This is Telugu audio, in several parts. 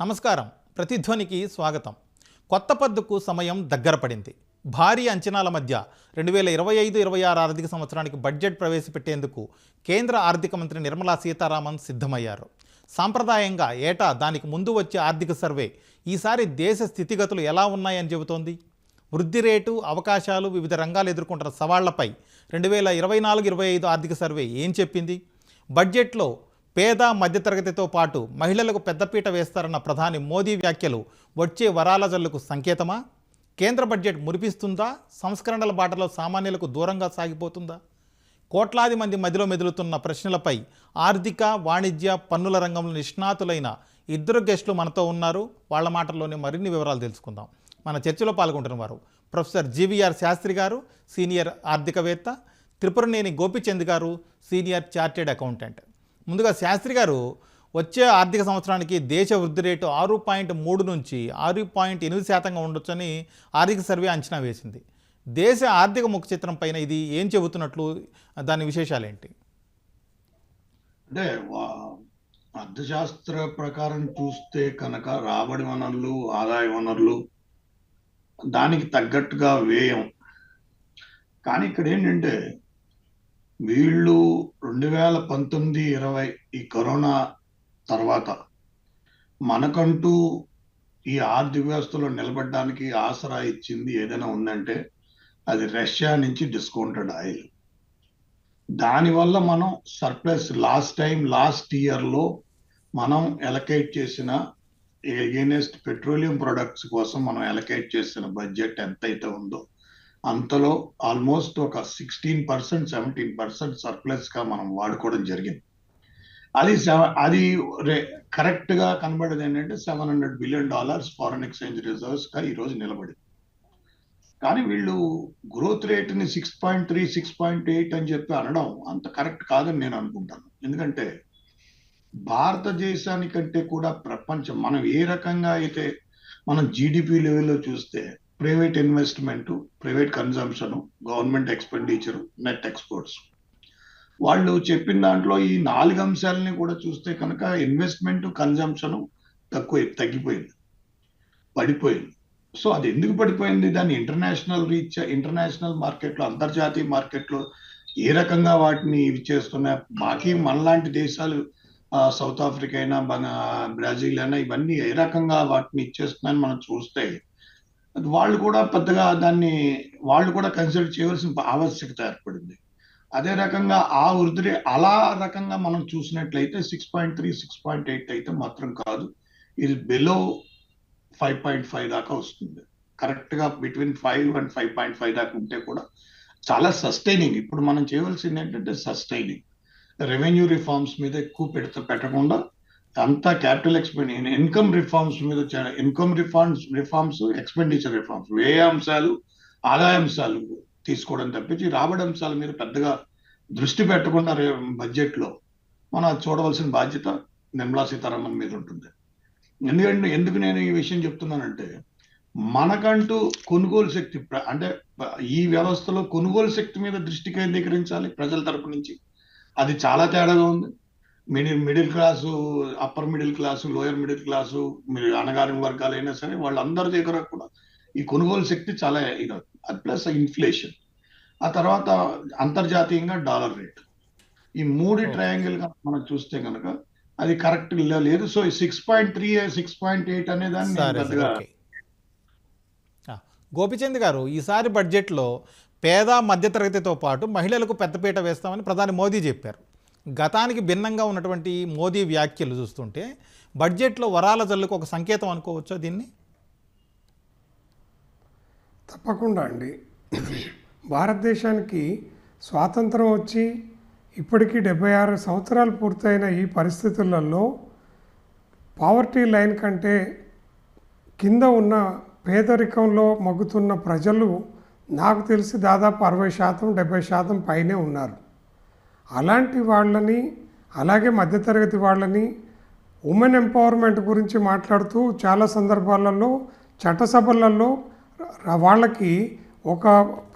నమస్కారం. ప్రతిధ్వనికి స్వాగతం. కొత్త పద్దుకు సమయం దగ్గర పడింది. భారీ అంచనాల మధ్య రెండు వేల ఇరవై ఐదు ఇరవై ఆరు ఆర్థిక సంవత్సరానికి బడ్జెట్ ప్రవేశపెట్టేందుకు కేంద్ర ఆర్థిక మంత్రి నిర్మలా సీతారామన్ సిద్ధమయ్యారు. సాంప్రదాయంగా ఏటా దానికి ముందు వచ్చే ఆర్థిక సర్వే ఈసారి దేశ స్థితిగతులు ఎలా ఉన్నాయని చెబుతోంది? వృద్ధి రేటు అవకాశాలు వివిధ రంగాలు ఎదుర్కొంటున్న సవాళ్ళపై రెండు వేల ఇరవై నాలుగు ఇరవై ఐదు ఆర్థిక సర్వే ఏం చెప్పింది? బడ్జెట్లో పేద మధ్యతరగతితో పాటు మహిళలకు పెద్దపీట వేస్తారన్న ప్రధాని మోదీ వ్యాఖ్యలు వచ్చే వరాల జల్లుకు సంకేతమా? కేంద్ర బడ్జెట్ మురిపిస్తుందా? సంస్కరణల బాటలో సామాన్యులకు దూరంగా సాగిపోతుందా? కోట్లాది మంది మదిలో మెదులుతున్న ప్రశ్నలపై ఆర్థిక వాణిజ్య పన్నుల రంగంలో నిష్ణాతులైన ఇద్దరు గెస్టులు మనతో ఉన్నారు. వాళ్ళ మాటల్లోనే మరిన్ని వివరాలు తెలుసుకుందాం. మన చర్చలో పాల్గొంటున్న వారు ప్రొఫెసర్ జీవీఆర్ శాస్త్రి గారు సీనియర్ ఆర్థికవేత్త త్రిపురనేని గోపిచంద్ గారు సీనియర్ చార్టెడ్ అకౌంటెంట్. ముందుగా శాస్త్రి గారు వచ్చే ఆర్థిక సంవత్సరానికి దేశ వృద్ధి రేటు ఆరు పాయింట్ మూడు నుంచి ఆరు పాయింట్ ఎనిమిది శాతంగా ఉండొచ్చని ఆర్థిక సర్వే అంచనా వేసింది. దేశ ఆర్థిక ముఖ చిత్రం పైన ఇది ఏం చెబుతున్నట్లు దాని విశేషాలు ఏంటి అంటే అర్థశాస్త్ర ప్రకారం చూస్తే కనుక రాబడి వనరులు ఆదాయ వనరులు దానికి తగ్గట్టుగా వ్యయం కానీ ఇక్కడ ఏంటంటే వీళ్ళు రెండు వేల పంతొమ్మిది ఇరవై ఈ కరోనా తర్వాత మనకంటూ ఈ ఆర్థిక వ్యవస్థలో నిలబడడానికి ఆసరా ఇచ్చింది ఏదైనా ఉందంటే అది రష్యా నుంచి డిస్కౌంటెడ్ ఆయిల్ దానివల్ల మనం సర్ప్లస్ లాస్ట్ టైం లాస్ట్ ఇయర్లో మనం ఎలకేట్ చేసిన ఎగెనెస్ట్ పెట్రోలియం ప్రొడక్ట్స్ కోసం మనం ఎలకేట్ చేసిన బడ్జెట్ ఎంతైతే ఉందో అంతలో ఆల్మోస్ట్ ఒక సిక్స్టీన్ పర్సెంట్ సెవెంటీన్ పర్సెంట్ సర్ప్లస్గా మనం వాడుకోవడం జరిగింది. అది అది కరెక్ట్గా కనబడేది ఏంటంటే seven hundred billion dollars foreign exchange రిజర్వ్స్గా ఈ రోజు నిలబడింది. కానీ వీళ్ళు growth రేట్ని six point three six point eight అని చెప్పి అనడం అంత కరెక్ట్ కాదని నేను అనుకుంటాను. ఎందుకంటే భారతదేశానికంటే కూడా ప్రపంచం మనం ఏ రకంగా అయితే మనం జీడిపి లెవెల్లో చూస్తే private investment private consumption government expenditure net exports. వాళ్ళు చెప్పిన దాంట్లో ఈ నాలుగు అంశాలని కూడా చూస్తే కనుక ఇన్వెస్ట్మెంట్ కన్జంప్షన్ తక్కువ తగ్గిపోయింది. పడిపోయింది. సో అది ఎందుకు పడిపోయింది? దాని ఇంటర్నేషనల్ రీచ్ ఇంటర్నేషనల్ మార్కెట్లో అంతర్జాతీయ మార్కెట్లో ఏ రకంగా వాటిని ఇవి చేస్తున్నా బాకీ మనలాంటి దేశాలు సౌత్ ఆఫ్రికా అయినా బ్రాజిల్ బ్రెజిల్ అయినా ఇవన్నీ ఏ రకంగా వాటిని ఇచ్చేస్తున్నాయని మనం చూస్తే వాళ్ళు కూడా పెద్దగా దాన్ని వాళ్ళు కూడా కన్సిడర్ చేయవలసిన ఆవశ్యకత ఏర్పడింది. అదే రకంగా ఆ వృద్ధి అలా రకంగా మనం చూసినట్లయితే six point three six point eight అయితే మాత్రం కాదు. ఇది బిలో ఫైవ్ పాయింట్ ఫైవ్ దాకా వస్తుంది. కరెక్ట్గా between five and five point five దాకా ఉంటే కూడా చాలా సస్టైనింగ్ ఇప్పుడు మనం చేయవలసింది ఏంటంటే సస్టైనింగ్ రెవెన్యూ రిఫార్మ్స్ మీద ఎక్కువ పెడత పెట్టకుండా అంతా క్యాపిటల్ ఎక్స్పెండి ఇన్కమ్ రిఫార్మ్స్ మీద income reforms reforms expenditure reforms వ్యయ అంశాలు ఆదాయ అంశాలు తీసుకోవడం తప్పించి రాబడి అంశాల మీద పెద్దగా దృష్టి పెట్టకుండా బడ్జెట్లో మనం అది చూడవలసిన బాధ్యత నిర్మలా సీతారామన్ మీద ఉంటుంది. ఎందుకంటే ఎందుకు నేను ఈ విషయం చెప్తున్నానంటే మనకంటూ కొనుగోలు శక్తి ప్ర- అంటే ఈ వ్యవస్థలో కొనుగోలు శక్తి మీద దృష్టి కేంద్రీకరించాలి ప్రజల తరపు నుంచి. అది చాలా తేడాగా ఉంది. Middle middle class upper middle class lower middle class మీరు అణగారిన వర్గాలైనా సరే వాళ్ళందరి దగ్గర కూడా ఈ కొనుగోలు శక్తి చాలా ఇది అది ప్లస్ ఇన్ఫ్లేషన్. ఆ తర్వాత అంతర్జాతీయంగా డాలర్ రేట్. ఈ మూడు. ట్రయాంగిల్గా మనం చూస్తే కనుక అది కరెక్ట్ లేదు. So six point three six point eight అనే దాన్ని గోపిచంద్ గారు ఈసారి బడ్జెట్లో పేద మధ్యతరగతితో పాటు మహిళలకు పెద్దపీట వేస్తామని ప్రధాని మోదీ చెప్పారు. గతానికి భిన్నంగా ఉన్నటువంటి మోదీ వ్యాఖ్యలు చూస్తుంటే బడ్జెట్లో వరాల జల్లుకు ఒక సంకేతం అనుకోవచ్చా దీన్ని? తప్పకుండా అండి. భారతదేశానికి స్వాతంత్రం వచ్చి ఇప్పటికీ డెబ్బై ఆరు సంవత్సరాలు పూర్తయిన ఈ పరిస్థితులలో పావర్టీ లైన్ కంటే కింద ఉన్న పేదరికంలో మగ్గుతున్న ప్రజలు నాకు తెలిసి దాదాపు అరవై శాతం డెబ్బై శాతం పైనే ఉన్నారు. అలాంటి వాళ్ళని అలాగే మధ్యతరగతి వాళ్ళని ఉమెన్ ఎంపవర్మెంట్ గురించి మాట్లాడుతూ చాలా సందర్భాలలో చట్టసభలలో వాళ్ళకి ఒక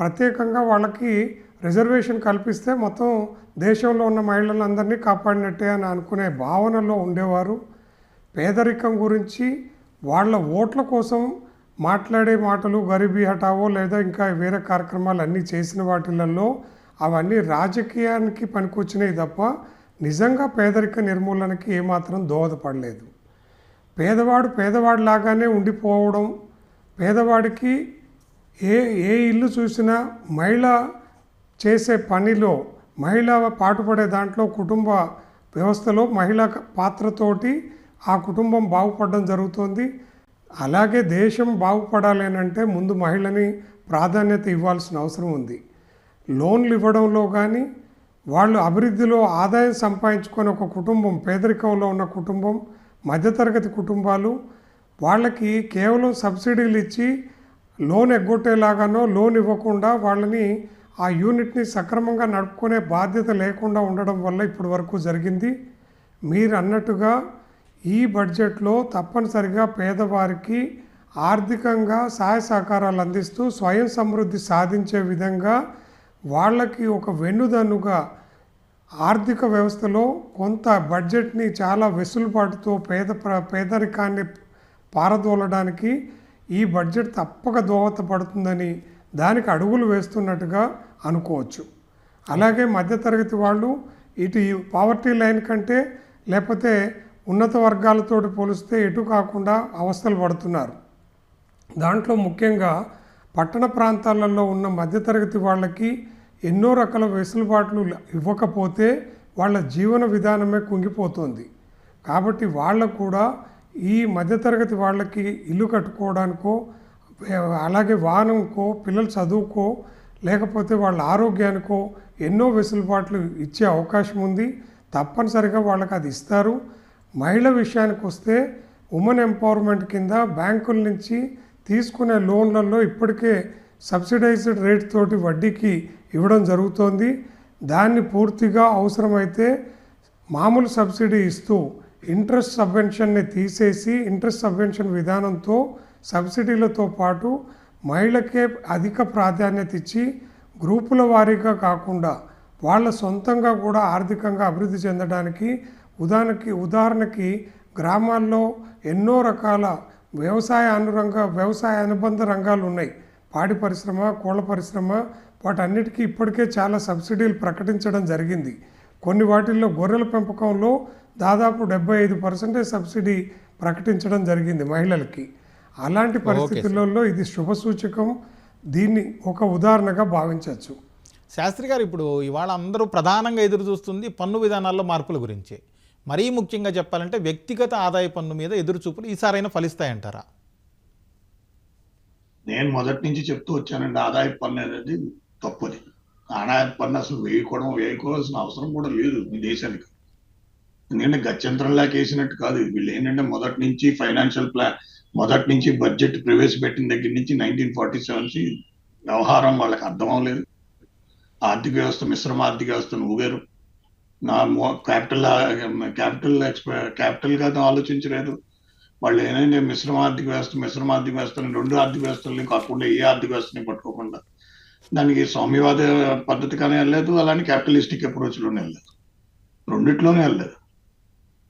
ప్రత్యేకంగా వాళ్ళకి రిజర్వేషన్ కల్పిస్తే మొత్తం దేశంలో ఉన్న మహిళలందరినీ కాపాడినట్టే అని అనుకునే భావనలో ఉండేవారు. పేదరికం గురించి వాళ్ళ ఓట్ల కోసం మాట్లాడే మాటలు గరీబీ హఠావో లేదా ఇంకా వేరే కార్యక్రమాలు అన్నీ చేసిన వాటిలలో అవన్నీ రాజకీయానికి పనికొచ్చినాయి తప్ప నిజంగా పేదరిక నిర్మూలనకి ఏమాత్రం దోహదపడలేదు. పేదవాడు పేదవాడు లాగానే ఉండిపోవడం పేదవాడికి ఏ ఏ ఇల్లు చూసినా మహిళ చేసే పనిలో మహిళ పాటుపడే దాంట్లో కుటుంబ వ్యవస్థలో మహిళ పాత్రతోటి ఆ కుటుంబం బాగుపడడం జరుగుతుంది. అలాగే దేశం బాగుపడాలి అంటే ముందు మహిళని ప్రాధాన్యత ఇవ్వాల్సిన అవసరం ఉంది. లోన్లు ఇవ్వడంలో కానీ వాళ్ళు అభివృద్ధిలో ఆదాయం సంపాదించుకొని ఒక కుటుంబం పేదరికంలో ఉన్న కుటుంబం మధ్యతరగతి కుటుంబాలు వాళ్ళకి కేవలం సబ్సిడీలు ఇచ్చి లోన్ ఎగ్గొట్టేలాగానో లోన్ ఇవ్వకుండా వాళ్ళని ఆ యూనిట్ని సక్రమంగా నడుపుకునే బాధ్యత లేకుండా ఉండడం వల్ల ఇప్పటి వరకు జరిగింది. మీరు అన్నట్టుగా ఈ బడ్జెట్లో తప్పనిసరిగా పేదవారికి ఆర్థికంగా సహాయ సహకారాలు అందిస్తూ స్వయం సమృద్ధి సాధించే విధంగా వాళ్ళకి ఒక వెన్నుదన్నుగా ఆర్థిక వ్యవస్థలో కొంత బడ్జెట్ని చాలా వెసులుబాటుతో పేద ప్ర పేదరికాన్ని పారదోలడానికి ఈ బడ్జెట్ తప్పక దోహదపడుతుందని దానికి అడుగులు వేస్తున్నట్టుగా అనుకోవచ్చు. అలాగే మధ్యతరగతి వాళ్ళు ఇటు ఈ పావర్టీ లైన్ కంటే లేకపోతే ఉన్నత వర్గాలతోటి పోలిస్తే ఎటు కాకుండా అవస్థలు పడుతున్నారు. దాంట్లో ముఖ్యంగా పట్టణ ప్రాంతాలలో ఉన్న మధ్యతరగతి వాళ్ళకి ఎన్నో రకాల వెసులుబాట్లు ఇవ్వకపోతే వాళ్ళ జీవన విధానమే కుంగిపోతుంది. కాబట్టి వాళ్ళకు కూడా ఈ మధ్యతరగతి వాళ్ళకి ఇల్లు కట్టుకోవడానికో అలాగే వాహనంకో పిల్లలు చదువుకో లేకపోతే వాళ్ళ ఆరోగ్యానికో ఎన్నో వెసులుబాట్లు ఇచ్చే అవకాశం ఉంది. తప్పనిసరిగా వాళ్ళకి అది ఇస్తారు. మహిళ విషయానికి వస్తే ఉమెన్ ఎంపవర్మెంట్ కింద బ్యాంకుల నుంచి తీసుకునే లోన్లలో ఇప్పటికే సబ్సిడైజ్డ్ రేట్ తోటి వడ్డీకి ఇవ్వడం జరుగుతోంది. దాన్ని పూర్తిగా అవసరమైతే మామూలు సబ్సిడీ ఇస్తూ ఇంట్రెస్ట్ సబ్వెన్షన్ని తీసేసి ఇంట్రెస్ట్ సబ్వెన్షన్ విధానంతో సబ్సిడీలతో పాటు మహిళకే అధిక ప్రాధాన్యత ఇచ్చి గ్రూపుల వారీగా కాకుండా వాళ్ళ సొంతంగా కూడా ఆర్థికంగా అభివృద్ధి చెందడానికి ఉదాహరణకి ఉదాహరణకి గ్రామాల్లో ఎన్నో రకాల వ్యవసాయ అనురంగ వ్యవసాయ అనుబంధ రంగాలు ఉన్నాయి. పాడి పరిశ్రమ కోళ్ళ పరిశ్రమ వాటన్నిటికీ ఇప్పటికే చాలా సబ్సిడీలు ప్రకటించడం జరిగింది. కొన్ని వాటిల్లో గొర్రెల పెంపకంలో దాదాపు డెబ్బై ఐదు పర్సెంటేజ్ సబ్సిడీ ప్రకటించడం జరిగింది మహిళలకి. అలాంటి పరిస్థితులలో ఇది శుభ సూచకం. దీన్ని ఒక ఉదాహరణగా భావించవచ్చు. శాస్త్రి గారు ఇప్పుడు ఇవాళ అందరూ ప్రధానంగా ఎదురు చూస్తుంది పన్ను విధానాల్లో మార్పుల గురించి. మరీ ముఖ్యంగా చెప్పాలంటే వ్యక్తిగత ఆదాయ పన్ను మీద ఎదురు చూపులు ఈసారైనా ఫలిస్తాయంటారా? నేను మొదటి నుంచి చెప్తూ వచ్చానండి ఆదాయ పన్ను అనేది తప్పని. ఆదాయ పన్ను అసలు వేయకూడదు వేయకోవాల్సిన అవసరం కూడా లేదు ఈ దేశానికి. ఎందుకంటే గత్యంతరంలా వేసినట్టు కాదు వీళ్ళు ఏంటంటే మొదటి నుంచి ఫైనాన్షియల్ ప్లాన్ మొదటి నుంచి బడ్జెట్ ప్రవేశపెట్టిన దగ్గర నుంచి నైన్టీన్ ఫార్టీ సెవెన్స్ వ్యవహారం వాళ్ళకి అర్థం అవ్వలేదు. ఆర్థిక వ్యవస్థ మిశ్రమ ఆర్థిక వ్యవస్థను ఊగారు నా క్యాపిటల్ క్యాపిటల్ ఎక్స్ప క్యాపిటల్గా ఆలోచించలేదు. వాళ్ళు ఏంటంటే మిశ్రమ ఆర్థిక వ్యవస్థ మిశ్రమ ఆర్థిక వ్యవస్థని రెండు ఆర్థిక వ్యవస్థల్ని కాకుండా ఏ ఆర్థిక వ్యవస్థని పట్టుకోకుండా దానికి స్వామ్యవాద పద్ధతి కానీ వెళ్ళలేదు అలానే క్యాపిటలిస్టిక్ అప్రోచ్లోనే వెళ్ళలేదు. రెండిట్లోనే వెళ్ళలేదు.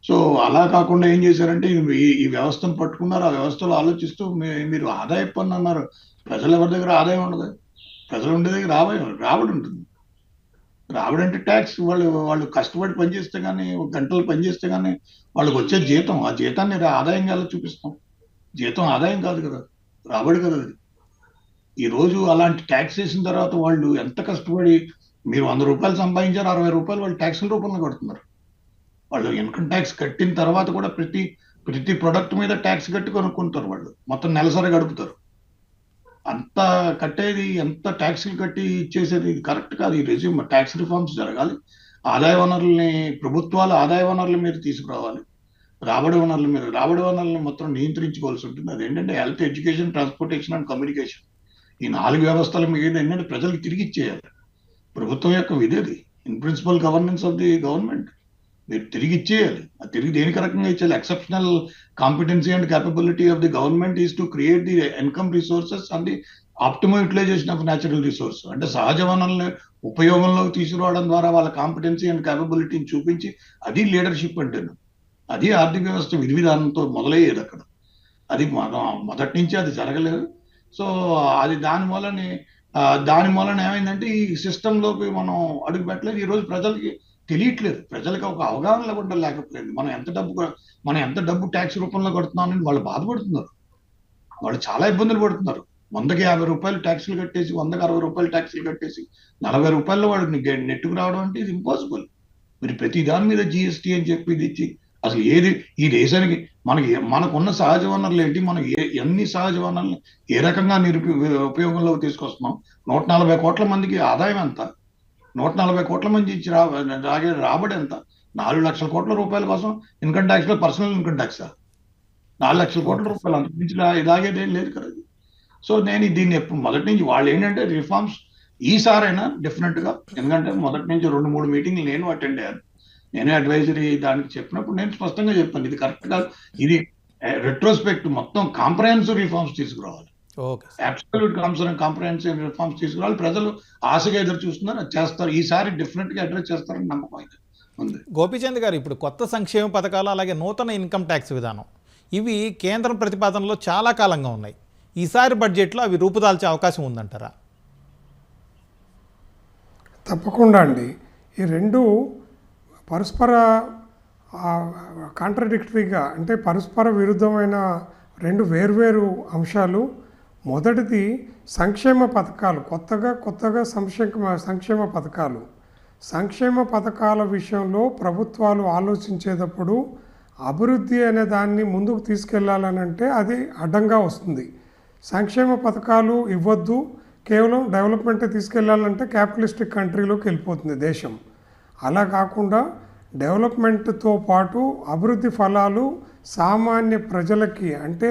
సో అలా కాకుండా ఏం చేశారంటే ఈ వ్యవస్థను పట్టుకున్నారు. ఆ వ్యవస్థలో ఆలోచిస్తూ మీ- మీరు ఆదాయ పన్ను అన్నారు. ప్రజలు ఎవరి దగ్గర ఆదాయం ఉండదు? ప్రజలు ఉండే దగ్గర ఆదాయం రాబడి ఉంటుంది. రాబడి అంటే ట్యాక్స్. వాళ్ళు వాళ్ళు కష్టపడి పనిచేస్తే కానీ గంటలు పనిచేస్తే కానీ వాళ్ళకి వచ్చే జీతం. ఆ జీతాన్ని ఆదాయంగా ఎలా చూపిస్తాం? జీతం ఆదాయం కాదు కదా. రాబడి కదా అది. ఈ రోజు అలాంటి ట్యాక్స్ వేసిన తర్వాత వాళ్ళు ఎంత కష్టపడి మీరు వంద రూపాయలు సంపాదించారు అరవై రూపాయలు వాళ్ళు ట్యాక్సుల రూపంలో కడుతున్నారు. వాళ్ళు ఇన్కమ్ ట్యాక్స్ కట్టిన తర్వాత కూడా ప్రతి ప్రతి ప్రొడక్ట్ మీద ట్యాక్స్ కట్టి కొనుక్కుంటారు వాళ్ళు. మొత్తం నెలసరి గడుపుతారు. అంత కట్టేది ఎంత ట్యాక్స్లు కట్టి ఇచ్చేసేది కరెక్ట్ కాదు. ఈ రెజ్యూమ్ ట్యాక్స్ రిఫార్మ్స్ జరగాలి. ఆదాయ వనరుల్ని ప్రభుత్వాలు ఆదాయ వనరుల మీద తీసుకురావాలి. రాబడి వనరుల మీద రాబడి వనరులను మొత్తం నియంత్రించుకోవాల్సి ఉంటుంది. అదేంటంటే health education transportation and communication ఈ నాలుగు వ్యవస్థల మీద ఏంటంటే ప్రజలకు తిరిగి ఇచ్చేయాలి. ప్రభుత్వం యొక్క విధేది in principle governance of the government. మీరు తిరిగి ఇచ్చేయాలి. అది తిరిగి దేనికి రకంగా ఇచ్చేయాలి? Exceptional competency and capability of the government is to create the income resources and the optimal utilization of natural resource అంటే సహజ వనరుల్ని ఉపయోగంలోకి తీసుకురావడం ద్వారా వాళ్ళ కాంపిటెన్సీ అండ్ కేపబిలిటీని చూపించి అది లీడర్షిప్ అంటాను. అది ఆర్థిక వ్యవస్థ విధి విధానంతో మొదలయ్యేది అక్కడ. అది మొదటి నుంచి అది జరగలేదు. సో అది దాని మూలని దాని మూలన ఏమైందంటే ఈ సిస్టమ్లోకి మనం అడుగు పెట్టలేదు. ఈ రోజు ప్రజలకి తెలియట్లేదు. ప్రజలకు ఒక అవగాహన కూడా లేకపోలేదు మనం ఎంత డబ్బు మనం ఎంత డబ్బు ట్యాక్స్ రూపంలో కడుతున్నామని వాళ్ళు బాధపడుతున్నారు. వాళ్ళు చాలా ఇబ్బందులు పడుతున్నారు. వందకి యాభై రూపాయలు ట్యాక్సులు కట్టేసి వందకి అరవై రూపాయలు ట్యాక్సులు కట్టేసి నలభై రూపాయలు వాడు నెట్టుకు రావడం అంటే ఇది ఇంపాసిబుల్ మరి ప్రతి దాని మీద జిఎస్టీ అని చెప్పి ఇది ఇచ్చి అసలు ఏది ఈ దేశానికి మనకి మనకున్న సహజ వనరులు ఏంటి? మనం ఏ ఎన్ని సహజ వనరులు ఏ రకంగా నిరుప ఉపయోగంలోకి తీసుకొస్తున్నాం? నూట నలభై కోట్ల మందికి ఆదాయం ఎంత? నూట నలభై కోట్ల మంది ఇచ్చి రా రాగే రాబడి ఎంత? నాలుగు లక్షల కోట్ల రూపాయల కోసం ఇన్కమ్ ట్యాక్స్లో పర్సనల్ ఇన్కమ్ ట్యాక్స్? నాలుగు లక్షల కోట్ల రూపాయలు అంతకుమించి మించి ఇలాగేది ఏం లేదు కదా ఇది. సో నేను దీన్ని ఎప్పుడు మొదటి నుంచి వాళ్ళు ఏంటంటే రిఫార్మ్స్ ఈసారైనా డెఫినెట్గా ఎందుకంటే మొదటి నుంచి రెండు మూడు మీటింగ్లు నేను అటెండ్ అయ్యాను. నేనే అడ్వైజరీ దానికి చెప్పినప్పుడు నేను స్పష్టంగా చెప్పాను ఇది కరెక్ట్గా ఇది రెట్రోస్పెక్ట్ మొత్తం కాంప్రహెన్సివ్ రిఫార్మ్స్ తీసుకురావాలి. ఓకే అబ్సల్యూట్ కాంప్రహెన్సివ్ రిఫార్మ్స్ తీసుకురావాలి. ప్రజలు ఆశగా ఎదురు చూస్తున్నారు అది చేస్తారు. ఈసారి డిఫరెంట్గా అడ్రస్ చేస్తారని నమ్మకం అయితే ఉంది. గోపీచంద్ గారు ఇప్పుడు కొత్త సంక్షేమ పథకాలు అలాగే నూతన ఇన్కమ్ ట్యాక్స్ విధానం ఇవి కేంద్రం ప్రతిపాదనలో చాలా కాలంగా ఉన్నాయి. ఈసారి బడ్జెట్లో అవి రూపుదాల్చే అవకాశం ఉందంటారా? తప్పకుండా అండి. ఈ రెండు పరస్పర కాంట్రడిక్టరీగా అంటే పరస్పర విరుద్ధమైన రెండు వేర్వేరు అంశాలు. మొదటిది సంక్షేమ పథకాలు కొత్తగా కొత్తగా సంక్షేమ సంక్షేమ పథకాలు. సంక్షేమ పథకాల విషయంలో ప్రభుత్వాలు ఆలోచించేటప్పుడు అభివృద్ధి అనే దాన్ని ముందుకు తీసుకెళ్ళాలనంటే అది అడ్డంగా వస్తుంది. సంక్షేమ పథకాలు ఇవ్వద్దు కేవలం డెవలప్మెంట్ తీసుకెళ్ళాలంటే క్యాపిటలిస్టిక్ కంట్రీలోకి వెళ్ళిపోతుంది దేశం. అలా కాకుండా డెవలప్మెంట్తో పాటు అభివృద్ధి ఫలాలు సామాన్య ప్రజలకి అంటే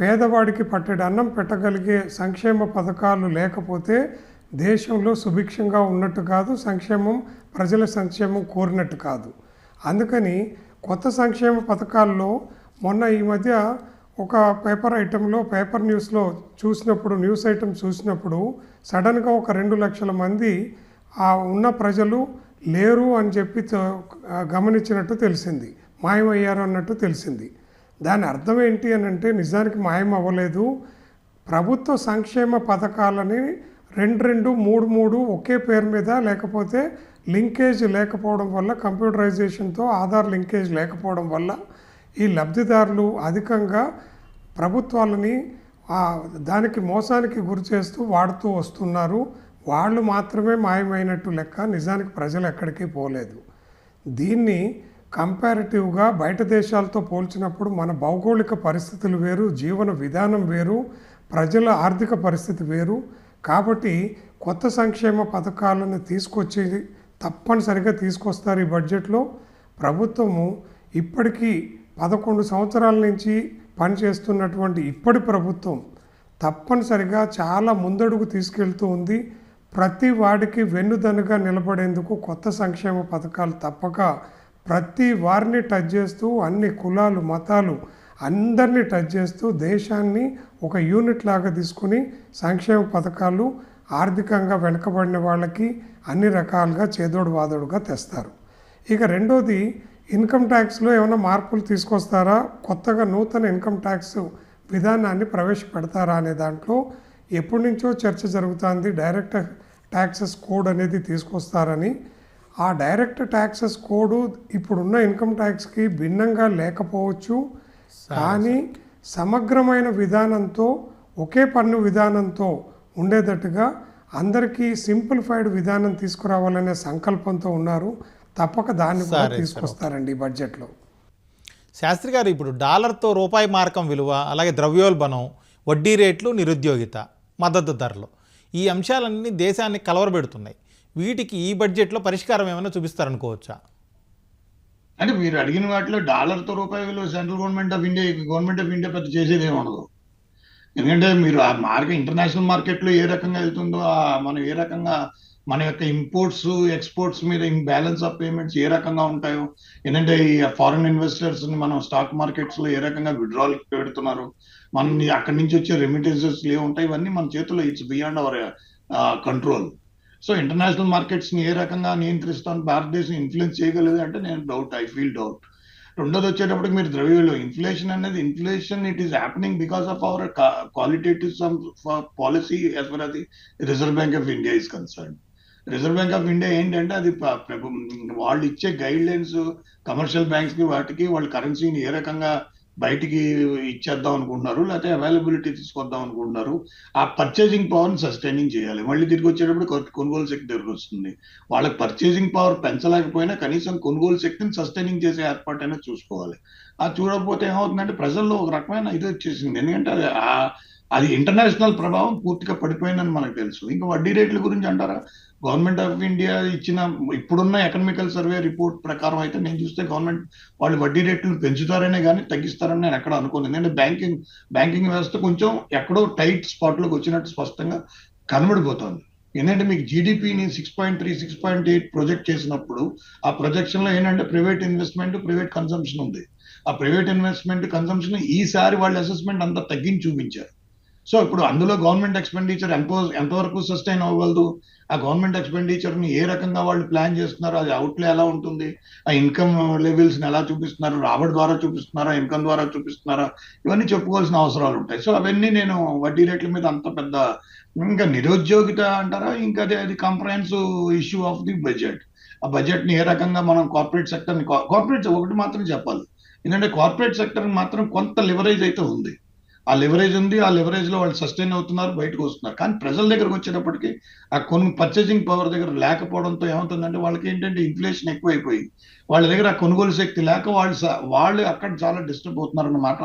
పేదవాడికి పట్టెడు అన్నం పెట్టగలిగే సంక్షేమ పథకాలు లేకపోతే దేశంలో సుభిక్షంగా ఉన్నట్టు కాదు సంక్షేమం ప్రజల సంక్షేమం కోరినట్టు కాదు. అందుకని కొత్త సంక్షేమ పథకాల్లో మొన్న ఈ మధ్య ఒక పేపర్ ఐటెంలో పేపర్ న్యూస్లో చూసినప్పుడు న్యూస్ ఐటెం చూసినప్పుడు సడన్గా ఒక రెండు లక్షల మంది ఆ ఉన్న ప్రజలు లేరు అని చెప్పి గమనించినట్టు తెలిసింది. మాయమయ్యారు అన్నట్టు తెలిసింది. దాని అర్థం ఏంటి అని అంటే నిజానికి మాయం అవ్వలేదు ప్రభుత్వ సంక్షేమ పథకాలని రెండు రెండు మూడు మూడు ఒకే పేరు మీద లేకపోతే లింకేజ్ లేకపోవడం వల్ల కంప్యూటరైజేషన్తో ఆధార్ లింకేజ్ లేకపోవడం వల్ల ఈ లబ్ధిదారులు అధికంగా ప్రభుత్వాలని దానికి మోసానికి గురి చేస్తూ వాడుతూ వస్తున్నారు. వాళ్ళు మాత్రమే మాయమైనట్టు లెక్క నిజానికి ప్రజలు ఎక్కడికి పోలేదు. దీన్ని కంపారిటివ్గా బయట దేశాలతో పోల్చినప్పుడు మన భౌగోళిక పరిస్థితులు వేరు జీవన విధానం వేరు ప్రజల ఆర్థిక పరిస్థితి వేరు. కాబట్టి కొత్త సంక్షేమ పథకాలను తీసుకొచ్చి తప్పనిసరిగా తీసుకొస్తారు ఈ బడ్జెట్లో. ప్రభుత్వము ఇప్పటికీ పదకొండు సంవత్సరాల నుంచి పనిచేస్తున్నటువంటి ఇప్పటి ప్రభుత్వం తప్పనిసరిగా చాలా ముందడుగు తీసుకెళ్తూ ఉంది. ప్రతి వాడికి వెన్నుదన్నుగా నిలబడేందుకు కొత్త సంక్షేమ పథకాలు తప్పక. ప్రతి వారిని టచ్ చేస్తూ అన్ని కులాలు మతాలు అందరినీ టచ్ చేస్తూ దేశాన్ని ఒక యూనిట్ లాగా తీసుకుని సంక్షేమ పథకాలు ఆర్థికంగా వెనుకబడిన వాళ్ళకి అన్ని రకాలుగా చేదోడు వాదోడుగా తెస్తారు. ఇక రెండోది ఇన్కమ్ ట్యాక్స్లో ఏమైనా మార్పులు తీసుకొస్తారా? కొత్తగా నూతన ఇన్కమ్ ట్యాక్స్ విధానాన్ని ప్రవేశపెడతారా అనే దాంట్లో ఎప్పటి నుంచో చర్చ జరుగుతుంది. డైరెక్ట్ ట్యాక్సెస్ కోడ్ అనేది తీసుకొస్తారని ఆ డైరెక్ట్ ట్యాక్సెస్ కోడ్ ఇప్పుడున్న ఇన్కమ్ ట్యాక్స్కి భిన్నంగా లేకపోవచ్చు. కానీ సమగ్రమైన విధానంతో ఒకే పన్ను విధానంతో ఉండేటట్టుగా అందరికీ సింప్లిఫైడ్ విధానం తీసుకురావాలనే సంకల్పంతో ఉన్నారు. తప్పక దాన్ని కూడా. తీసుకొస్తారండి బడ్జెట్లో. శాస్త్రి గారు ఇప్పుడు డాలర్తో రూపాయి మార్కం విలువ అలాగే ద్రవ్యోల్బణం వడ్డీ రేట్లు నిరుద్యోగిత మద్దతు ధరలు. ఈ అంశాలన్నీ దేశాన్ని కలవరబెడుతున్నాయి. వీటికి ఈ బడ్జెట్లో పరిష్కారం ఏమైనా చూపిస్తారనుకోవచ్చా? అంటే మీరు అడిగిన వాటిలో డాలర్తో రూపాయి విలువ central government of India government of India పెద్ద చేసేది ఉండదు. ఎందుకంటే మీరు ఆ మార్కెట్ ఇంటర్నేషనల్ మార్కెట్లో ఏ రకంగా వెళ్తుందో మనం ఏ రకంగా మన యొక్క ఇంపోర్ట్స్ ఎక్స్పోర్ట్స్ మీద బ్యాలెన్స్ ఆఫ్ పేమెంట్స్ ఏ రకంగా ఉంటాయో ఏంటంటే ఈ ఫారిన్ ఇన్వెస్టర్స్ని మనం స్టాక్ మార్కెట్స్లో ఏ రకంగా విడ్రాల్ పెడుతున్నారు మన అక్కడి నుంచి వచ్చే రెమిటెన్సెస్ ఏ ఉంటాయి ఇవన్నీ మన చేతిలో it's beyond our control so international మార్కెట్స్ని ఏ రకంగా నియంత్రిస్తాను భారతదేశం ఇన్ఫ్లుయెన్స్ చేయగలదు అంటే నేను డౌట్ ఐ ఫీల్ డౌట్ రెండోది వచ్చేటప్పటికి మీరు ద్రవ్యంలో ఇన్ఫ్లేషన్ అనేది inflation it is happening because of our qualitative some policy as for అది Reserve Bank of India is concern Reserve Bank of India ఏంటంటే అది వాళ్ళు ఇచ్చే గైడ్ లైన్స్ కమర్షియల్ బ్యాంక్స్కి వాటికి వాళ్ళ కరెన్సీని ఏ రకంగా బయటికి ఇచ్చేద్దాం అనుకుంటున్నారు లేకపోతే అవైలబిలిటీ తీసుకొద్దాం అనుకుంటున్నారు. ఆ పర్చేసింగ్ పవర్ని సస్టైనింగ్ చేయాలి. మళ్ళీ తిరిగి వచ్చేటప్పుడు కొనుగోలు శక్తి దగ్గరకు వస్తుంది. వాళ్ళకి పర్చేసింగ్ పవర్ పెంచలేకపోయినా కనీసం కొనుగోలు శక్తిని సస్టైనింగ్ చేసే ఏర్పాటు చూసుకోవాలి. ఆ చూడకపోతే ఏమవుతుందంటే ప్రజల్లో ఒక రకమైన ఇది వచ్చేసింది. ఎందుకంటే అది అది ఇంటర్నేషనల్ ప్రభావం పూర్తిగా పడిపోయిందని మనకు తెలుసు. ఇంకా వడ్డీ రేట్ల గురించి అంటారా? గవర్నమెంట్ ఆఫ్ ఇండియా ఇచ్చిన ఇప్పుడున్న ఎకనామికల్ సర్వే రిపోర్ట్ ప్రకారం అయితే నేను చూస్తే గవర్నమెంట్ వాళ్ళు వడ్డీ రేట్లు పెంచుతారనే కానీ తగ్గిస్తారని నేను ఎక్కడ అనుకోను. ఎందుకంటే బ్యాంకింగ్ బ్యాంకింగ్ వ్యవస్థ కొంచెం ఎక్కడో టైట్ స్పాట్లోకి వచ్చినట్టు స్పష్టంగా కనబడిపోతుంది. ఏంటంటే మీకు జీడిపిని six point three six point eight project చేసినప్పుడు ఆ ప్రొజెక్షన్లో ఏంటంటే ప్రైవేట్ ఇన్వెస్ట్మెంట్ ప్రైవేట్ కన్సంప్షన్ ఉంది. ఆ ప్రైవేట్ ఇన్వెస్ట్మెంట్ కన్సంప్షన్ ఈసారి వాళ్ళ అసెస్మెంట్ అంతా తగ్గించి చూపించారు. సో ఇప్పుడు అందులో గవర్నమెంట్ ఎక్స్పెండిచర్ ఎంతో ఎంతవరకు సస్టైన్ అవ్వగలదు? ఆ గవర్నమెంట్ ఎక్స్పెండిచర్ని ఏ రకంగా వాళ్ళు ప్లాన్ చేస్తున్నారు అది అవుట్లే ఎలా ఉంటుంది? ఆ ఇన్కమ్ లెవెల్స్ని ఎలా చూపిస్తున్నారు? రాబడి ద్వారా చూపిస్తున్నారా? ఇన్కమ్ ద్వారా చూపిస్తున్నారా? ఇవన్నీ చెప్పుకోవాల్సిన అవసరాలు ఉంటాయి. సో అవన్నీ నేను వడ్డీ రేట్ల మీద అంత పెద్ద ఇంకా నిరుద్యోగిత అంటారా? ఇంకా అది అది comprehensive issue of the budget ఆ బడ్జెట్ని ఏ రకంగా మనం కార్పొరేట్ సెక్టర్ని కార్పొరేట్ ఒకటి మాత్రం చెప్పాలి. ఎందుకంటే కార్పొరేట్ సెక్టర్ మాత్రం కొంత లివరేజ్ అయితే ఉంది. ఆ లివరేజ్ ఉంది ఆ లెవరేజ్లో వాళ్ళు సస్టైన్ అవుతున్నారు బయటకు వస్తున్నారు. కానీ ప్రజల దగ్గరకు వచ్చేటప్పటికి ఆ కొను పర్చేసింగ్ పవర్ దగ్గర లేకపోవడంతో ఏమవుతుందంటే వాళ్ళకి ఏంటంటే ఇన్ఫ్లేషన్ ఎక్కువైపోయి వాళ్ళ దగ్గర ఆ కొనుగోలు శక్తి లేక వాళ్ళు వాళ్ళు అక్కడ చాలా డిస్టర్బ్ అవుతున్నారు అన్నమాట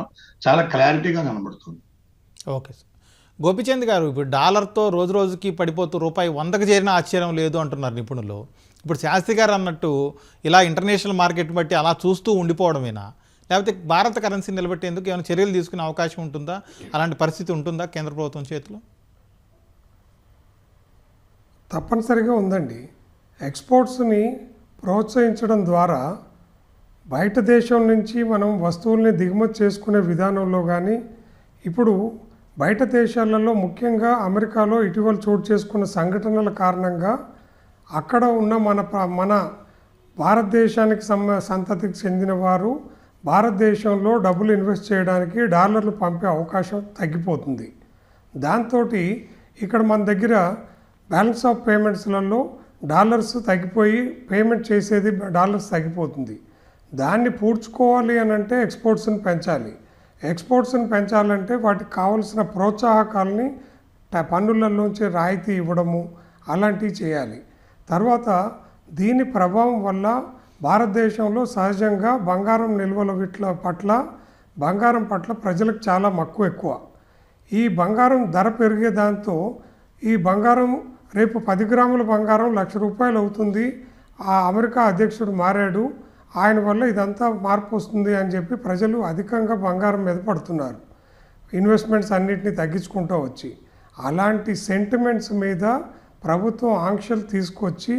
చాలా క్లారిటీగా కనబడుతుంది. Okay sir. గోపిచంద్ గారు ఇప్పుడు డాలర్తో రోజు రోజుకి పడిపోతూ రూపాయి వందకు చేరిన ఆశ్చర్యం లేదు అంటున్నారు నిపుణులు. ఇప్పుడు శాస్త్రి గారు అన్నట్టు ఇలా ఇంటర్నేషనల్ మార్కెట్ బట్టి అలా చూస్తూ ఉండిపోవడమేనా? లేకపోతే భారత కరెన్సీ నిలబెట్టేందుకు ఏమైనా చర్యలు తీసుకునే అవకాశం ఉంటుందా? అలాంటి పరిస్థితి ఉంటుందా కేంద్ర ప్రభుత్వం చేతిలో? తప్పనిసరిగా ఉందండి. ఎక్స్పోర్ట్స్ని ప్రోత్సహించడం ద్వారా బయట దేశం నుంచి మనం వస్తువుల్ని దిగుమతి చేసుకునే విధానంలో కానీ ఇప్పుడు బయట దేశాలలో ముఖ్యంగా అమెరికాలో ఇటీవల చోటు చేసుకున్న సంఘటనల కారణంగా అక్కడ ఉన్న మన మన భారతదేశానికి సంతతికి చెందిన వారు భారతదేశంలో డబ్బులు ఇన్వెస్ట్ చేయడానికి డాలర్లు పంపే అవకాశం తగ్గిపోతుంది. దాంతో ఇక్కడ మన దగ్గర బ్యాలెన్స్ ఆఫ్ పేమెంట్స్లలో డాలర్స్ తగ్గిపోయి పేమెంట్ చేసేది డాలర్స్ తగ్గిపోతుంది. దాన్ని పూడ్చుకోవాలి అని అంటే ఎక్స్పోర్ట్స్ని పెంచాలి. ఎక్స్పోర్ట్స్ని పెంచాలంటే వాటికి కావలసిన ప్రోత్సాహకాలని పన్నులలోంచి రాయితీ ఇవ్వడము అలాంటివి చేయాలి. తర్వాత దీని ప్రభావం వల్ల భారతదేశంలో సహజంగా బంగారం నిల్వలు గిట్ల పట్ల బంగారం పట్ల ప్రజలకు చాలా మక్కువ ఎక్కువ. ఈ బంగారం ధర పెరిగే దాంతో ఈ బంగారం రేపు పది గ్రాముల బంగారం లక్ష రూపాయలు అవుతుంది. ఆ అమెరికా అధ్యక్షుడు మారాడు. ఆయన వల్ల ఇదంతా మార్పు వస్తుంది అని చెప్పి ప్రజలు అధికంగా బంగారం మీద పడుతున్నారు. ఇన్వెస్ట్మెంట్స్ అన్నిటిని తగ్గించుకుంటూ వచ్చి అలాంటి సెంటిమెంట్స్ మీద ప్రభుత్వం ఆంక్షలు తీసుకొచ్చి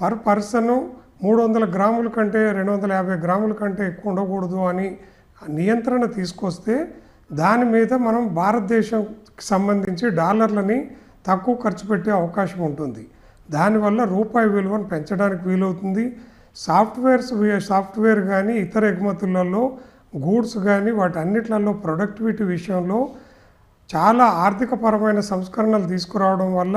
పర్ పర్సను మూడు వందల గ్రాముల కంటే రెండు వందల యాభై గ్రాముల కంటే ఎక్కువ ఉండకూడదు అని నియంత్రణ తీసుకొస్తే దాని మీద మనం భారతదేశంకి సంబంధించి డాలర్లని తక్కువ ఖర్చు పెట్టే అవకాశం ఉంటుంది. దానివల్ల రూపాయి విలువను పెంచడానికి వీలవుతుంది. సాఫ్ట్వేర్స్ సాఫ్ట్వేర్ కానీ ఇతర ఎగుమతులలో గూడ్స్ కానీ వాటి అన్నిట్లలో ప్రొడక్టివిటీ విషయంలో చాలా ఆర్థికపరమైన సంస్కరణలు తీసుకురావడం వల్ల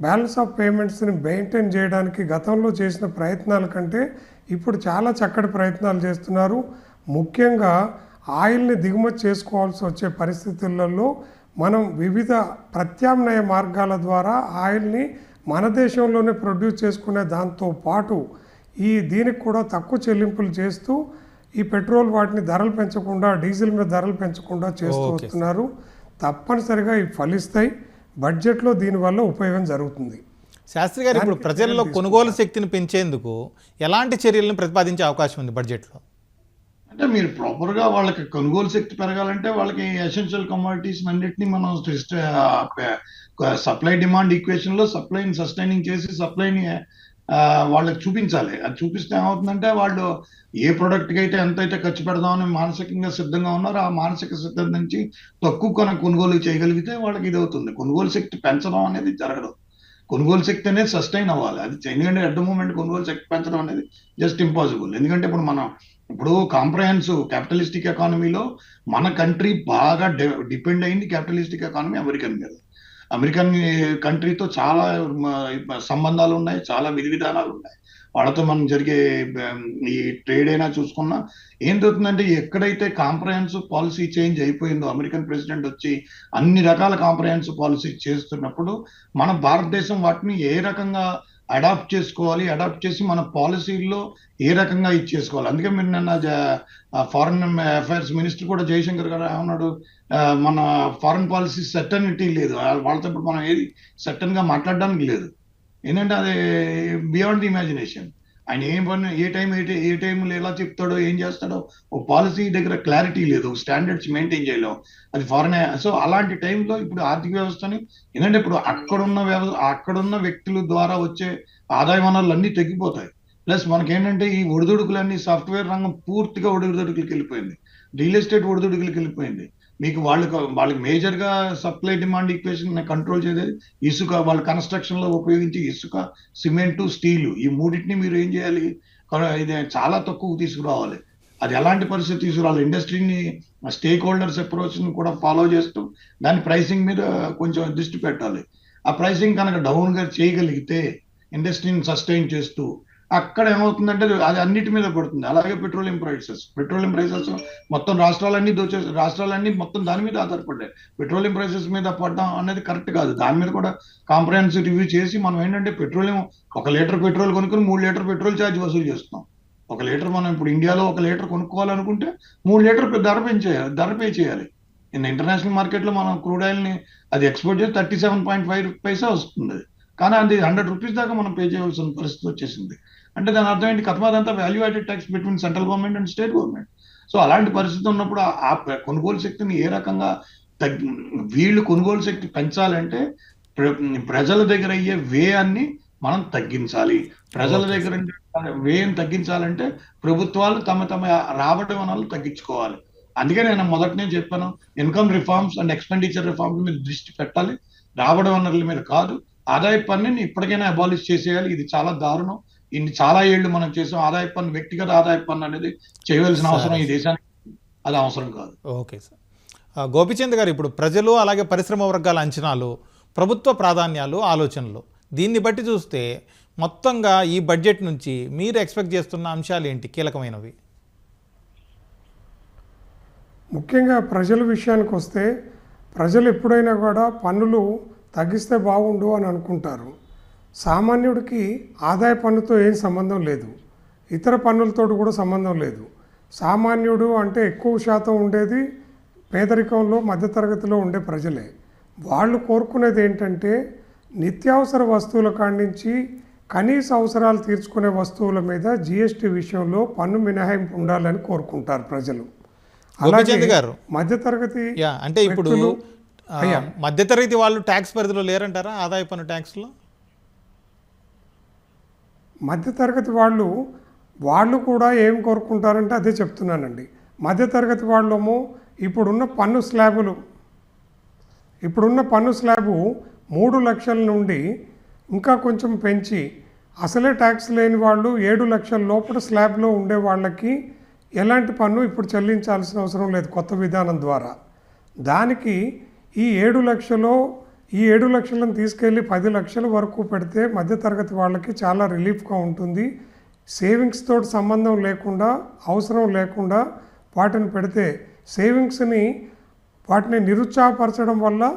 బ్యాలెన్స్ ఆఫ్ పేమెంట్స్ని మెయింటైన్ చేయడానికి గతంలో చేసిన ప్రయత్నాల కంటే ఇప్పుడు చాలా చక్కటి ప్రయత్నాలు చేస్తున్నారు. ముఖ్యంగా ఆయిల్ని దిగుమతి చేసుకోవాల్సి వచ్చే పరిస్థితులలో మనం వివిధ ప్రత్యామ్నాయ మార్గాల ద్వారా ఆయిల్ని మన దేశంలోనే ప్రొడ్యూస్ చేసుకునే దాంతో పాటు ఈ దీనికి కూడా తక్కువ చెల్లింపులు చేస్తూ ఈ పెట్రోల్ వాటిని ధరలు పెంచకుండా డీజిల్ మీద ధరలు పెంచకుండా చేస్తూ. వస్తున్నారు. తప్పనిసరిగా ఇవి ఫలిస్తాయి. బడ్జెట్లో దీనివల్ల ఉపయోగం జరుగుతుంది. శాస్త్రి గారు ఇప్పుడు ప్రజల్లో కొనుగోలు శక్తిని పెంచేందుకు ఎలాంటి చర్యలను ప్రతిపాదించే అవకాశం ఉంది బడ్జెట్లో? అంటే మీరు ప్రాపర్గా వాళ్ళకి కొనుగోలు శక్తి పెరగాలంటే వాళ్ళకి ఎసెన్షియల్ కమాడిటీస్ అన్నిటిని మనం సప్లై డిమాండ్ ఈక్వేషన్లో సప్లైని సస్టైనింగ్ చేసి సప్లైని వాళ్ళకి చూపించాలి. అది చూపిస్తే ఏమవుతుందంటే వాళ్ళు ఏ ప్రోడక్ట్కి అయితే ఎంత అయితే ఖర్చు పెడదామని మానసికంగా సిద్ధంగా ఉన్నారో ఆ మానసిక సిద్ధం నుంచి తక్కువ కొన కొనుగోలు చేయగలిగితే వాళ్ళకి ఇది అవుతుంది. కొనుగోలు శక్తి పెంచడం అనేది జరగదు. కొనుగోలు శక్తి అనేది సస్టైన్ అవ్వాలి. అది ఎందుకంటే అట్ ద మూమెంట్ కొనుగోలు శక్తి పెంచడం అనేది జస్ట్ ఇంపాసిబుల్ ఎందుకంటే ఇప్పుడు మనం ఇప్పుడు కాంప్రహెన్సివ్ క్యాపిటలిస్టిక్ ఎకానమీలో మన కంట్రీ బాగా డిపెండ్ అయింది క్యాపిటలిస్టిక్ ఎకానమీ అమెరికన్ మీద. అమెరికన్ కంట్రీతో చాలా సంబంధాలు ఉన్నాయి చాలా విధి విధానాలు ఉన్నాయి వాళ్ళతో మనం జరిగే ఈ ట్రేడ్ అయినా చూసుకున్నా ఏం జరుగుతుందంటే ఎక్కడైతే కాంప్రహెన్సివ్ పాలసీ చేంజ్ అయిపోయిందో అమెరికన్ ప్రెసిడెంట్ వచ్చి అన్ని రకాల కాంప్రహెన్సివ్ పాలసీ చేస్తున్నప్పుడు మన భారతదేశం వాటిని ఏ రకంగా అడాప్ట్ చేసుకోవాలి అడాప్ట్ చేసి మన పాలసీల్లో ఏ రకంగా ఇచ్చేసుకోవాలి అందుకే మీరు నిన్న ఫారిన్ అఫైర్స్ మినిస్టర్ కూడా జయశంకర్ గారు ఏమన్నాడు మన ఫారెన్ పాలసీ సెటర్నిటీ లేదు. వాళ్ళతో ఇప్పుడు మనం ఏది సర్టన్గా మాట్లాడడానికి లేదు. ఏంటంటే అది బియాండ్ ది ఇమాజినేషన్ ఆయన ఏం పని ఏ టైం ఏ ఏ టైంలో ఎలా చెప్తాడో ఏం చేస్తాడో ఓ పాలసీ దగ్గర క్లారిటీ లేదు స్టాండర్డ్స్ మెయింటైన్ చేయలేం. అది ఫారెన్ సో అలాంటి టైంలో ఇప్పుడు ఆర్థిక వ్యవస్థని ఏంటంటే ఇప్పుడు అక్కడున్న వ్యవ అక్కడున్న వ్యక్తుల ద్వారా వచ్చే ఆదాయ వనరులు అన్నీ తగ్గిపోతాయి. ప్లస్ మనకేంటంటే ఈ ఒడిదుడుకులన్నీ సాఫ్ట్వేర్ రంగం పూర్తిగా ఒడిదుడుకులకి వెళ్ళిపోయింది. రియల్ ఎస్టేట్ ఒడిదుడుకులకి వెళ్ళిపోయింది. మీకు వాళ్ళకి వాళ్ళకి మేజర్గా సప్లై డిమాండ్ ఈక్వేషన్ కంట్రోల్ చేసేది ఇసుక వాళ్ళ కన్స్ట్రక్షన్లో ఉపయోగించే ఇసుక సిమెంట్ స్టీలు ఈ మూడింటిని మీరు ఏం చేయాలి? ఇది చాలా తక్కువ తీసుకురావాలి. అది ఎలాంటి పరిస్థితి తీసుకురావాలి? ఇండస్ట్రీని స్టేక్ హోల్డర్స్ అప్రోచ్ని కూడా ఫాలో చేస్తూ దాని ప్రైసింగ్ మీద కొంచెం దృష్టి పెట్టాలి. ఆ ప్రైసింగ్ కనుక డౌన్గా చేయగలిగితే ఇండస్ట్రీని సస్టైన్ చేస్తూ అక్కడ ఏమవుతుందంటే అది అన్నిటి మీద పడుతుంది. అలాగే పెట్రోలియం ప్రైసెస్ పెట్రోలియం ప్రైసెస్ మొత్తం రాష్ట్రాలన్నీ దోచే రాష్ట్రాలన్నీ మొత్తం దాని మీద ఆధారపడ్డాయి. పెట్రోలియం ప్రైసెస్ మీద పడడం అనేది కరెక్ట్ కాదు. దాని మీద కూడా కాంప్రహెన్సివ్ రివ్యూ చేసి మనం ఏంటంటే పెట్రోలియం ఒక లీటర్ పెట్రోల్ కొనుక్కొని మూడు లీటర్ పెట్రోల్ ఛార్జ్ వసూలు చేస్తున్నాం. ఒక లీటర్ మనం ఇప్పుడు ఇండియాలో ఒక లీటర్ కొనుక్కోవాలనుకుంటే మూడు లీటర్ ధర పెంచేయాలి ధర పే చేయాలి. ఇన్ ఇంటర్నేషనల్ మార్కెట్లో మనం క్రూడ్ ఆయిల్ని అది ఎక్స్పోర్ట్ చేసి thirty seven point five paisa వస్తుంది. కానీ అది హండ్రెడ్ రూపీస్ దాకా మనం పే చేయవలసిన పరిస్థితి వచ్చేసింది. అంటే దాని అర్థం ఏంటి? కథమాదంతా value added tax between central government and state government so అలాంటి పరిస్థితి ఉన్నప్పుడు ఆ- కొనుగోలు శక్తిని ఏ రకంగా తగ్గి వీళ్ళు కొనుగోలు శక్తి పెంచాలంటే ప్ర- ప్రజల దగ్గర అయ్యే వ్యయాన్ని మనం తగ్గించాలి. ప్రజల దగ్గర వ్యయం తగ్గించాలంటే ప్రభుత్వాలు తమ తమ రాబడి వనరులు తగ్గించుకోవాలి. అందుకే నేను మొదటి నేను చెప్పాను income reforms and expenditure reforms మీద దృష్టి పెట్టాలి. రాబడి వనరుల మీద కాదు. ఆదాయ పన్నుని ఇప్పటికైనా అబాలిష్ చేసేయాలి. ఇది చాలా దారుణం. ఇన్ని చాలా ఏళ్ళు మనం చేసాం. ఆదాయ పన్ను వ్యక్తిగత ఆదాయ పన్ను అనేది చేయవలసిన అవసరం ఈ దేశానికి అది అవసరం కాదు. Okay sir. గోపిచంద్ గారు ఇప్పుడు ప్రజలు అలాగే పరిశ్రమ వర్గాల అంచనాలు ప్రభుత్వ ప్రాధాన్యాలు ఆలోచనలు దీన్ని బట్టి చూస్తే మొత్తంగా ఈ బడ్జెట్ నుంచి మీరు ఎక్స్పెక్ట్ చేస్తున్న అంశాలు ఏంటి? కీలకమైనవి. ముఖ్యంగా ప్రజల విషయానికి వస్తే ప్రజలు ఎప్పుడైనా కూడా పన్నులు తగ్గిస్తే బాగుండు అని అనుకుంటారు. సామాన్యుడికి ఆదాయ పన్నుతో ఏం సంబంధం లేదు. ఇతర పన్నులతో కూడా సంబంధం లేదు. సామాన్యుడు అంటే ఎక్కువ శాతం ఉండేది పేదరికంలో మధ్యతరగతిలో ఉండే ప్రజలే. వాళ్ళు కోరుకునేది ఏంటంటే నిత్యావసర వస్తువుల కాడి నుంచి కనీస అవసరాలు తీర్చుకునే వస్తువుల మీద జిఎస్టీ విషయంలో పన్ను మినహాయింపు ఉండాలని కోరుకుంటారు ప్రజలు. గోపిచంద్ గారు. మధ్యతరగతి అంటే ఇప్పుడు. మధ్యతరగతి వాళ్ళు ట్యాక్స్ పరిధిలో లేరంటారా ఆదాయ పన్ను ట్యాక్స్లో మధ్యతరగతి వాళ్ళు వాళ్ళు కూడా ఏం కోరుకుంటారంటే అదే చెప్తున్నానండి. మధ్యతరగతి వాళ్ళము ఇప్పుడున్న పన్ను స్లాబులు ఇప్పుడున్న పన్ను స్లాబు మూడు లక్షల నుండి ఇంకా కొంచెం పెంచి అసలే ట్యాక్స్ లేని వాళ్ళు ఏడు లక్షల లోపల స్లాబ్లో ఉండే వాళ్ళకి ఎలాంటి పన్ను ఇప్పుడు చెల్లించాల్సిన అవసరం లేదు కొత్త విధానం ద్వారా. దానికి ఈ ఏడు లక్షలో ఈ ఏడు లక్షలను తీసుకెళ్ళి పది లక్షల వరకు పెడితే మధ్యతరగతి వాళ్ళకి చాలా రిలీఫ్గా ఉంటుంది. సేవింగ్స్ తోటి సంబంధం లేకుండా అవసరం లేకుండా వాటిని పెడితే సేవింగ్స్ని వాటిని నిరుత్సాహపరచడం వల్ల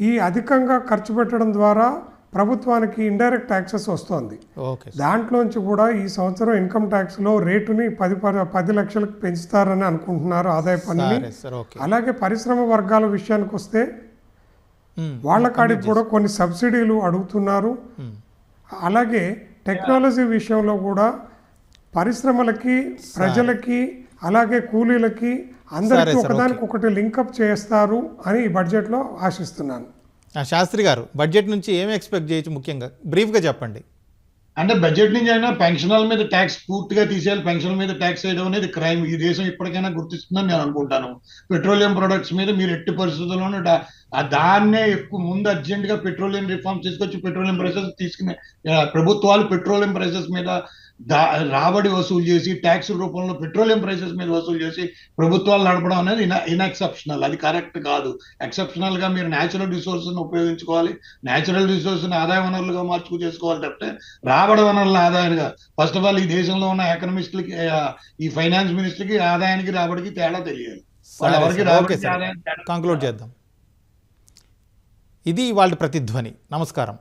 ఈ అధికంగా ఖర్చు పెట్టడం ద్వారా ప్రభుత్వానికి ఇండైరెక్ట్ ట్యాక్సెస్ వస్తుంది. దాంట్లోంచి కూడా ఈ సంవత్సరం ఇన్కమ్ ట్యాక్స్లో రేటుని పది పది లక్షలకు పెంచుతారని అనుకుంటున్నారు ఆదాయ ఓకే. అలాగే పరిశ్రమ వర్గాల విషయానికి వస్తే. వాళ్ళ కాడికి కూడా కొన్ని సబ్సిడీలు అడుగుతున్నారు. మ్మ్. అలాగే టెక్నాలజీ విషయంలో కూడా పరిశ్రమలకి ప్రజలకి అలాగే కూలీలకి అందరికీ ఒకదానికి ఒకటి లింకప్ చేస్తారు అని ఈ బడ్జెట్లో ఆశిస్తున్నాను. ఆ, శాస్త్రి గారు బడ్జెట్ నుంచి ఏం ఎక్స్పెక్ట్ చేయొచ్చు ముఖ్యంగా? బ్రీఫ్గా చెప్పండి. అంటే బడ్జెట్ నుంచి అయినా పెన్షనల్ మీద ట్యాక్స్ పూర్తిగా తీసేయాలి. పెన్షన్ మీద ట్యాక్స్ వేయడం అనేది క్రైమ్. ఈ దేశం ఇప్పటికైనా గుర్తిస్తుందని నేను అనుకుంటాను. పెట్రోలియం ప్రొడక్ట్స్ మీద మీరు ఎట్టి పరిస్థితుల్లోనూ ఆ దాన్నే ఎక్కువ ముందు అర్జెంట్గా పెట్రోలియం రిఫార్మ్స్ తీసుకొచ్చి పెట్రోలియం ప్రైసెస్ తీసుకునే ప్రభుత్వాలు పెట్రోలియం ప్రైసెస్ మీద దా రాబడి వసూలు చేసి ట్యాక్స్ రూపంలో పెట్రోలియం ప్రైసెస్ మీద వసూలు చేసి ప్రభుత్వాలు నడపడం అనేది ఇన్ ఇన్ఎక్సెప్షనల్ అది కరెక్ట్ కాదు. ఎక్సెప్షనల్గా మీరు న్యాచురల్ రిసోర్స్ ఉపయోగించుకోవాలి. న్యాచురల్ రిసోర్స్ ఆదాయ వనరులుగా మార్చుకు చేసుకోవాలి తప్పితే రాబడి వనరుల ఆదాయంగా ఫస్ట్ ఆఫ్ ఆల్ ఈ దేశంలో ఉన్న ఎకనమిస్టులకి ఈ ఫైనాన్స్ మినిస్టర్కి ఆదాయానికి రాబడికి తేడా తెలియాలి. వాళ్ళ ఎవరికి రాబడికి తేడా కంక్లూడ్ చేద్దాం. ఇది వాళ్ళ ప్రతిధ్వని నమస్కారం.